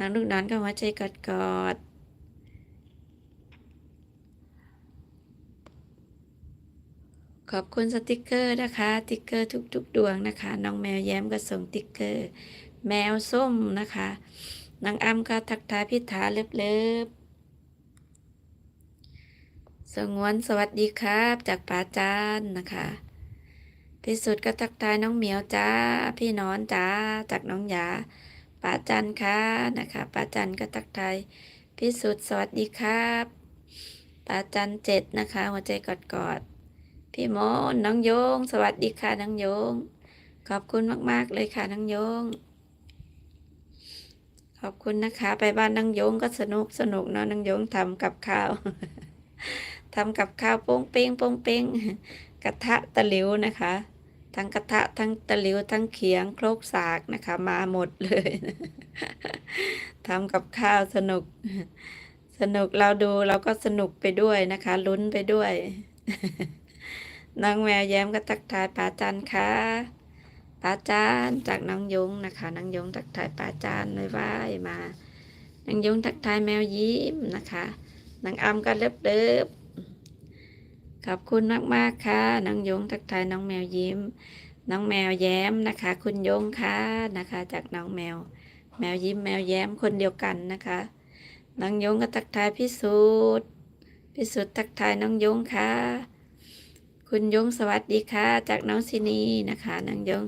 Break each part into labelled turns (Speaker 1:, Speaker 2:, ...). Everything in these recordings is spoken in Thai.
Speaker 1: นางลูกนอนก็หัวใจกอดกอดขอบคุณสติกเกอร์นะคะสติกเกอร์ทุกๆ ดวงนะคะ น้องแมวแย้มก็ส่งสติกเกอร์ แมวส้มนะคะนางอ้ำก็ทักทายพิธาเลิบๆสงวนสวัสดีครับ จากป๋าจานนะคะพิสุทธ์ก็ทักทายน้องเหมียวจ้า พี่นอนจ้า จากน้องหยา ป้าจันค่ะนะคะป้าจันก็ทักทายพิสุทธิ์สวัสดีครับป้าจันเจ็ดนะคะ หัวใจกอดกอดๆพี่โมนน้องโยง สวัสดีค่ะน้องโยง ขอบคุณมาก ๆ เลยค่ะน้องโยง ขอบคุณนะคะ ไปบ้านน้องโยงก็สนุกสนุกเนาะน้องโยงทำกับข้าวทำกับข้าวโป้งเป้งโป้งเป้งกระทะตะหลิวนะคะ ทั้งกระทะทั้งตะหลิวทั้งเขียงโครกสากนะคะ มาหมดเลยทำกับข้าวสนุก สนุกเราดูเราก็สนุกไปด้วยนะคะลุ้นไปด้วยน้องแมวแย้มก็ทักทายป้าจันค่ะป้าจานจากน้องยงนะคะน้องยงทักทายป้าจานไว้ไหวมาน้องยงทักทายแมวยิ้มนะคะนางอ้ำก็เลิบเลิบ ขอบคุณมากๆค่ะน้องยงทักทายน้องแมวยิ้ม น้องแมวแย้มนะคะ คุณยงค่ะนะคะ จากน้องแมว แมวยิ้มแมวแย้มคนเดียวกันนะคะน้องยงก็ทักทายพิสุทธ์พิสุทธ์ทักทายน้องยงค่ะ คุณยงสวัสดีค่ะ จากน้องซินีนะคะน้องยง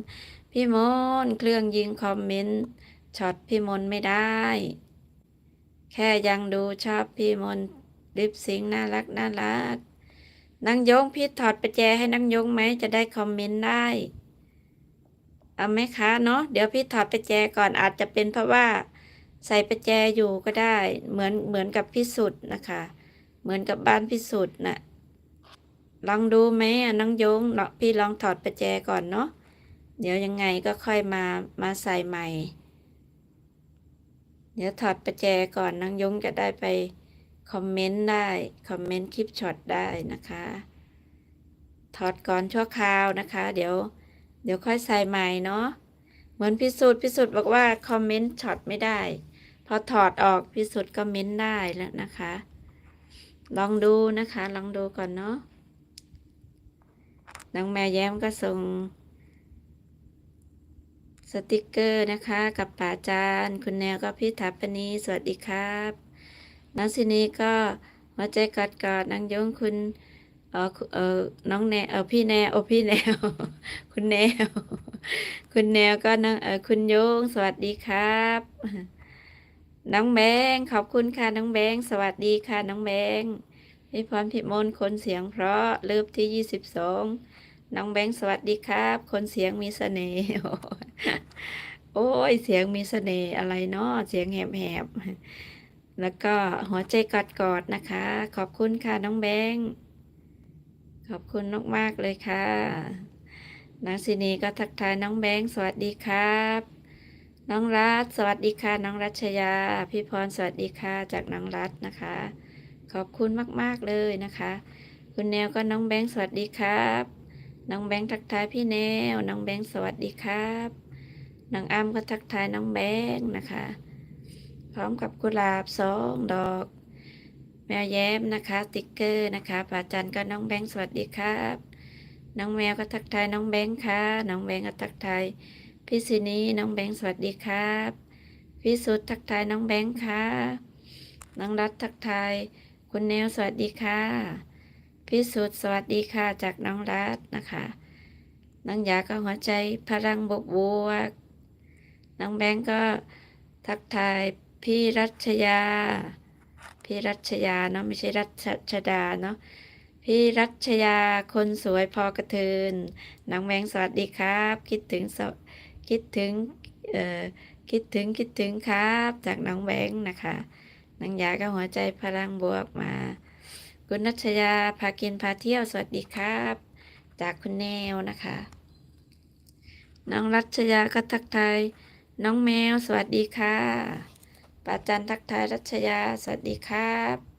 Speaker 1: พี่มนเครื่องยิงคอมเมนต์ช็อตพี่มนไม่ได้ แค่ยังดูชอบพี่มนลิปซิงน่ารักน่ารัก นางยงพี่ถอดประแจให้นางยงไหมจะได้คอมเมนต์ได้ เอาไหมคะเนาะเดี๋ยวพี่ถอดประแจก่อนอาจจะเป็นเพราะว่า ใส่ประแจอยู่ก็ได้ เหมือนเหมือนกับพิสุทธ์นะคะ เหมือนกับบ้านพิสุทธ์น่ะลองดูไหมน้องยงเนาะพี่ลองถอดประแจก่อนเนาะเดี๋ยวยังไงก็ค่อยมามาใส่ใหม่ เดี๋ยวถอดประแจก่อนน้องยงจะได้ไป คอมเมนต์ได้ คอมเมนต์คลิปช็อตได้นะคะ ถอดก่อนชั่วคราวนะคะ เดี๋ยว เดี๋ยวค่อยใส่ใหม่เนาะ เหมือนพิสูจน์พิสูจน์บอกว่าคอมเมนต์ช็อตไม่ได้ พอถอดออกพิสูจน์ก็เม้นได้แล้วนะคะ ลองดูนะคะ ลองดูก่อนเนาะน้องแม่แย้มก็ส่งสติกเกอร์นะคะ กับป่าจาน คุณแนวก็พี่ถัปปนีสวัสดีครับ น้องสินี้ก็หัวใจกอดกอดนางยงคุณเออเออน้องแนวเออพี่แนวโอพี่แนว คุณแนว คุณแนวก็น้องเออคุณโยง สวัสดีครับ น้องแบงค์ขอบคุณค่ะน้องแบงค์สวัสดีค่ะน้องแบงค์พี่พรพิมลคนเสียงเพราะเลิฟที่ยี่สิบสองน้องแบงค์สวัสดีครับ คนเสียงมีเสน่ห์โอ้ยเสียงมีเสน่ห์อะไรเนาะเสียงแหบๆ แล้วก็หัวใจกอดกอดๆนะคะ ขอบคุณค่ะน้องแบงค์ขอบคุณมากๆเลยค่ะนางสินีก็ทักทายน้องแบงค์สวัสดีครับ น้องรัฐสวัสดีค่ะ น้องรัชยา พี่พรสวัสดีค่ะจากน้องรัฐนะคะ ขอบคุณมากๆเลยนะคะ คุณแนวก็น้องแบงค์สวัสดีครับ น้องแบงค์ทักทายพี่แนว น้องแบงค์สวัสดีครับน้องอ้ำก็ทักทายน้องแบงค์นะคะ พร้อมกับกุหลาบสองดอก แมวแย้มนะคะติ๊กเกอร์นะคะป่าจันก็น้องแบงค์สวัสดีครับ น้องแมวก็ทักทายน้องแบงค์ค่ะ น้องแบงค์ก็ทักทายพี่สินีน้องแบงค์สวัสดีครับพี่สุดทักทายน้องแบงค์ค่ะน้องรัฐทักทายคุณแนวสวัสดีค่ะพี่สุดสวัสดีค่ะจากน้องรัฐนะคะน้องยาก็หัวใจพลังบวกบวกน้องแบงค์ก็ทักทาย พี่รัชยา พี่รัชยาเนาะไม่ใช่รัชชดาเนาะพี่รัชยาคนสวยพอกระเทินน้องแบงสวัสดีครับ คิดถึงคิดถึงเอ่อคิดถึงคิดถึงครับ จากน้องแบงค์นะคะนางยาก็หัวใจพลังบวกมา คุณนัชยาพากินพาเที่ยวสวัสดีครับ จากคุณแนวนะคะ น้องรัชยาก็ทักทายน้องแมวสวัสดีค่ะ ป้าจันทักทายรัชยา สวัสดีครับ